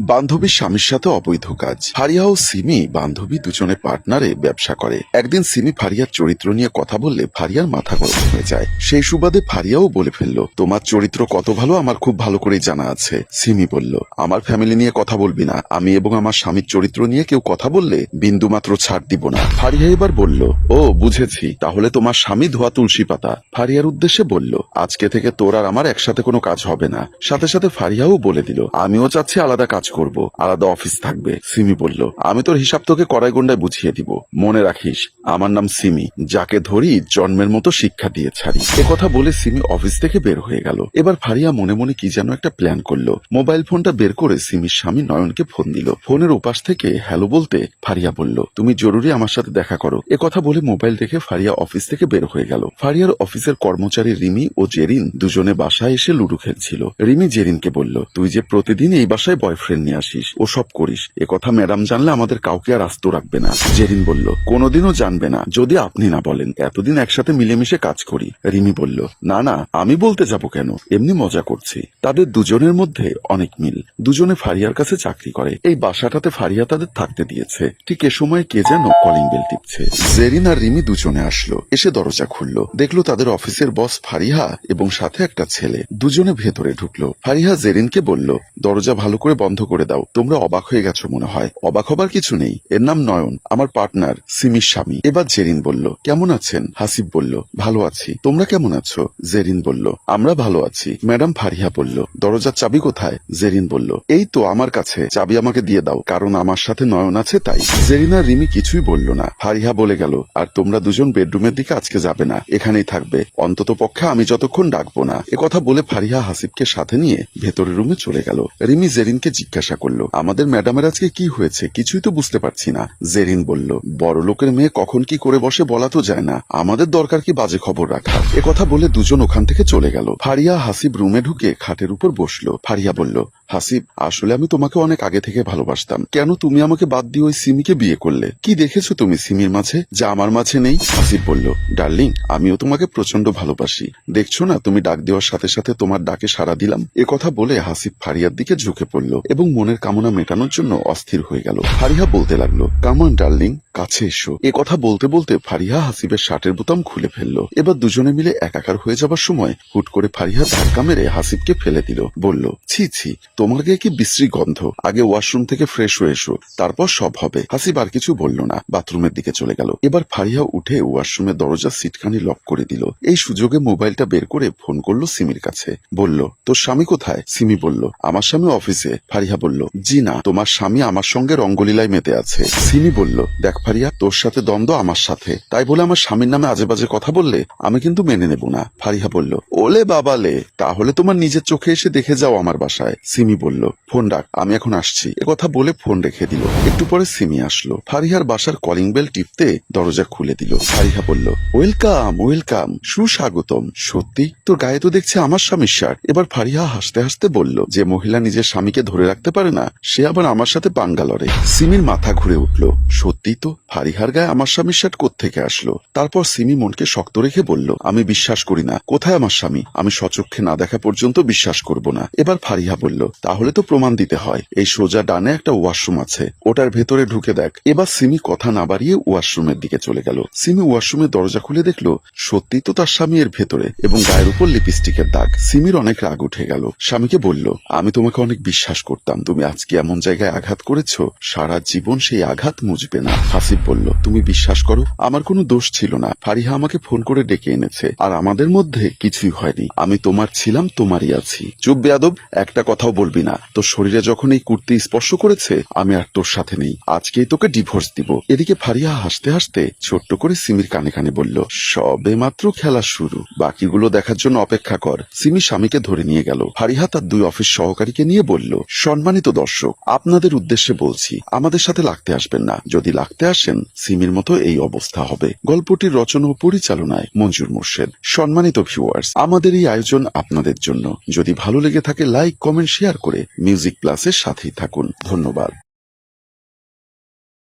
বান্ধবীর স্বামীর সাথে অবৈধ কাজ। ফারিয়া ও সিমি বান্ধবী দুজনে পার্টনারে ব্যবসা করে। একদিন সিমি ফারিয়ার চরিত্র নিয়ে কথা বললে ফারিয়ার মাথা গরম হয়ে যায়। সেই সুবাদে ফারিয়াও বলে ফেলল, তোমার চরিত্র কত ভালো আমার খুব ভালো করে জানা আছে। সিমি বলল, আমার ফ্যামিলি নিয়ে কথা বলবি না। আমি এবং আমার স্বামীর চরিত্র নিয়ে কেউ কথা বললে বিন্দু মাত্র ছাড় দিব না। ফারিয়া এবার বলল, ও, বুঝেছি। তাহলে তোমার স্বামী ধোয়া তুলসী পাতা? ফারিয়ার উদ্দেশ্যে বলল, আজকে থেকে তোর আর আমার একসাথে কোনো কাজ হবে না। সাথে সাথে ফারিয়াও বলে দিল, আমিও চাচ্ছি আলাদা কাজ করব। আলাদা অফিস থাকবে। সিমি বলল, আমি তোর হিসাব তোকে কড়াই গন্ডায় বুঝিয়ে দিব। মনে রাখিস, আমার নাম সিমি। যাকে ধরি জন্মের মতো শিক্ষা দিয়ে ছাড়ি। কথা বলে সিমি অফিস থেকে বের হয়ে গেল। এবার ফারিয়া মনে মনে কি যেন একটা প্ল্যান করল। মোবাইল ফোনটা বের করে সিমির স্বামী নয়নকে ফোন দিল। ফোনের ওপাশ থেকে হ্যালো বলতে ফারিয়া বলল, তুমি জরুরি আমার সাথে দেখা করো। এ কথা বলে মোবাইল রেখে ফারিয়া অফিস থেকে বের হয়ে গেল। ফারিয়ার অফিসের কর্মচারী রিমি ও জেরিন দুজনে বাসায় এসে লুডু খেলছিল। রিমি জেরিনকে বলল, তুই যে প্রতিদিন এই বাসায় বয়ফ্রেন্ড নিয়ে আসিস ও সব করিস। এ কথা ম্যাডাম জানলে আমাদের কাউকে আর আস্ত রাখবে না। জেরিন বলল, কোনোদিনও জানবে না, যদি আপনি না বলেন। এতদিন একসাথে মিলেমিশে কাজ করি। রিমি বলল, না না, আমি বলতে যাব কেন? এমনি মজা করছি। তাদের দুজনের মধ্যে অনেক মিল। দুজনে ফারিয়ার কাছে চাকরি করে। এই বাসাটাতে ফারিয়া তাদের থাকতে দিয়েছে। ঠিক এ সময় কে যেন কলিং বেল টিপছে। জেরিন আর রিমি দুজনে আসলো। এসে দরজা খুললো। দেখল তাদের অফিসের বস ফারিহা এবং সাথে একটা ছেলে। দুজনে ভেতরে ঢুকলো। ফারিহা জেরিনকে বলল, দরজা ভালো করে বন্ধ করে দাও। তোমরা অবাক হয়ে গেছো মনে হয়। অবাক হবার কিছু নেই। এর নাম নয়ন। আমার পার্টনার সিমির স্বামী। এবার জেরিন বলল, কেমন আছেন? হাসিব বলল, ভালো আছি। তোমরা কেমন আছো? জেরিন বলল, আমরা ভালো আছি। ম্যাডাম ফারিহা বলল, দরজার চাবি কোথায়? জেরিন বলল, এই তো আমার কাছে। চাবি আমাকে দিয়ে দাও, কারণ আমার সাথে নয়ন আছে তাই। জেরিনা রিমি কিছুই বলল না। ফারিহা বলে গেল, আর তোমরা দুজন বেডরুমের দিকে আজকে যাবে না। এখানেই থাকবে। অন্তত পক্ষে আমি যতক্ষণ ডাকবো না। কথা বলে ফারিহা হাসিবকে সাথে নিয়ে ভেতরের রুমে চলে গেল। রিমি জেরিনকে জিজ্ঞাসা করল, আমাদের ম্যাডামের আজকে কি হয়েছে? কিছুই তো বুঝতে পারছি না। জেরিন বলল, বড় লোকের মেয়ে কখন কি করে বসে বলা তো যায় না। আমাদের দরকার কি বাজে খবর রাখা কথা বলে দুজন ওখান থেকে চলে গেল। ফারিয়া হাসিব রুমে ঢুকে খাটের উপর বসল। ফারিয়া বলল হাসিব, আসলে আমি তোমাকে অনেক আগে থেকে ভালোবাসতাম। কেন তুমি আমাকে বাদ দিয়ে ওই সিমিকে বিয়ে করলে? কি দেখেছ তুমি সিমির মাঝে? যা আমার মাঝে নেই, হাসিব বলল। ডার্লিং, আমিও তোমাকে প্রচণ্ড ভালোবাসি। দেখছ না, তুমি ডাক দেওয়ার সাথে সাথে তোমার ডাকে সাড়া দিলাম? এ কথা বলে হাসিব ফারিয়ার দিকে ঝুঁকে পড়ল এবং মনের কামনা মেটানোর জন্য অস্থির হয়ে গেল। ফারিয়া বলতে লাগল কামন ডার্লিং, কাছে এসো। এ কথা বলতে বলতে ফারিহা হাসিবের শার্টের বোতাম খুলে ফেলল। এবার দুজনে মিলে একাকার হয়ে যাবার সময় হুট করে ফারিহা ধাক্কা মেরে হাসিবকে ফেলে দিল। বলল, ছি ছি তোমার গায়ে কি বিশ্রী গন্ধ? আগে ওয়াশরুম থেকে ফ্রেশ হয়ে এসো, তারপর সব হবে। হাসিব আর কিছু বলল না, বাথরুমের দিকে চলে গেল। এবার ফারিহা উঠে ওয়াশরুমের দরজার সিটখানি লক করে দিল। এই সুযোগে মোবাইলটা বের করে ফোন করল সিমির কাছে। বলল, তোর স্বামী কোথায়? সিমি বলল, আমার স্বামী অফিসে। ফারিহা বলল, জি না, তোমার স্বামী আমার সঙ্গে রঙ্গলীলায় মেতে আছে। সিমি বলল, দেখ ফারিয়া তোর সাথে দ্বন্দ্ব আমার সাথে। তাই বলে আমার স্বামীর নামে আজে বাজে কথা বললে আমি কিন্তু মেনে নেব না। ফারিহা বলল, ওলে বাবালে, তাহলে তোমার নিজের চোখে এসে দেখে যাও আমার বাসায়। বলল, ফোন রাখ, আমি এখন আসছি। কথা বলে ফোন রেখে দিল। একটু পরে সিমি আসলো। ফারিহার বাসার কলিং বেল টিপতে দরজা খুলে দিল। ফারিহা বলল, ওয়েলকাম ওয়েলকাম, সুস্বাগতম। সত্যি? তোর গায়ে তো দেখছে আমার স্বামীর শার্ট এবার ফারিহা হাসতে হাসতে বলল, যে মহিলা নিজের স্বামীকে ধরে রাখতে পারে না, সে আবার আমার সাথে বাঙ্গালরে সিমির মাথা ঘুরে উঠল, সত্যি তো? ফারিহার গায়ে আমার স্বামীর শার্ট কোত্থেকে আসলো? তারপর সিমি মনকে শক্ত রেখে বলল, আমি বিশ্বাস করি না। কোথায় আমার স্বামী? আমি সচক্ষে না দেখা পর্যন্ত বিশ্বাস করব না। এবার ফারিহা বলল তাহলে তো প্রমাণ দিতে হয়। এই সোজা ডানে একটা ওয়াশরুম আছে। ওটার ভেতরে ঢুকে দেখ। এবার সিমি কথা না বাড়িয়ে ওয়াশরুমের দিকে চলে গেল। সিমি ওয়াশরুমের দরজা খুলে দেখল সত্যি তো তার স্বামী এর ভেতরে এবং গায়ের উপর লিপস্টিকের দাগ। সিমির অনেক রাগ উঠে গেল। স্বামীকে বলল, আমি তোমাকে অনেক বিশ্বাস করতাম। তুমি আজকে এমন জায়গায় আঘাত করেছ, সারা জীবন সেই আঘাত মুজবে না। হাসিব বলল, তুমি বিশ্বাস করো, আমার কোনো দোষ ছিল না। ফারিহা আমাকে ফোন করে ডেকে এনেছে। আর আমাদের মধ্যে কিছুই হয়নি। আমি তোমার ছিলাম, তোমারই আছি। চুপ বেয়াদব একটা কথাও বলবি না। তোর শরীরে যখন এই কুর্তি স্পর্শ করেছে, আমি আর তোর সাথে নেই। আজকেই তোকে ডিভোর্স দিব। এদিকে ফারিহা হাসতে হাসতে ছোট্ট করে সিমির কানে কানে বলল, সবে মাত্র খেলা শুরু। বাকিগুলো দেখার জন্য অপেক্ষা কর। সিমি স্বামীকে ধরে নিয়ে গেল। ফারিহা তার দুই অফিস সহকারীকে নিয়ে বলল, সম্মানিত দর্শক, আপনাদের উদ্দেশ্যে বলছি, আমাদের সাথে লাগতে আসবেন না। যদি লাগতে আসেন, সিমির মতো এই অবস্থা হবে। গল্পটির রচনা ও পরিচালনায় মঞ্জুর মোর্শেদ। সম্মানিত ভিউয়ার্স আমাদের এই আয়োজন আপনাদের জন্য। যদি ভালো লেগে থাকে লাইক কমেন্ট শেয়ার করে মিউজিক প্লাসের সাথেই থাকুন। ধন্যবাদ।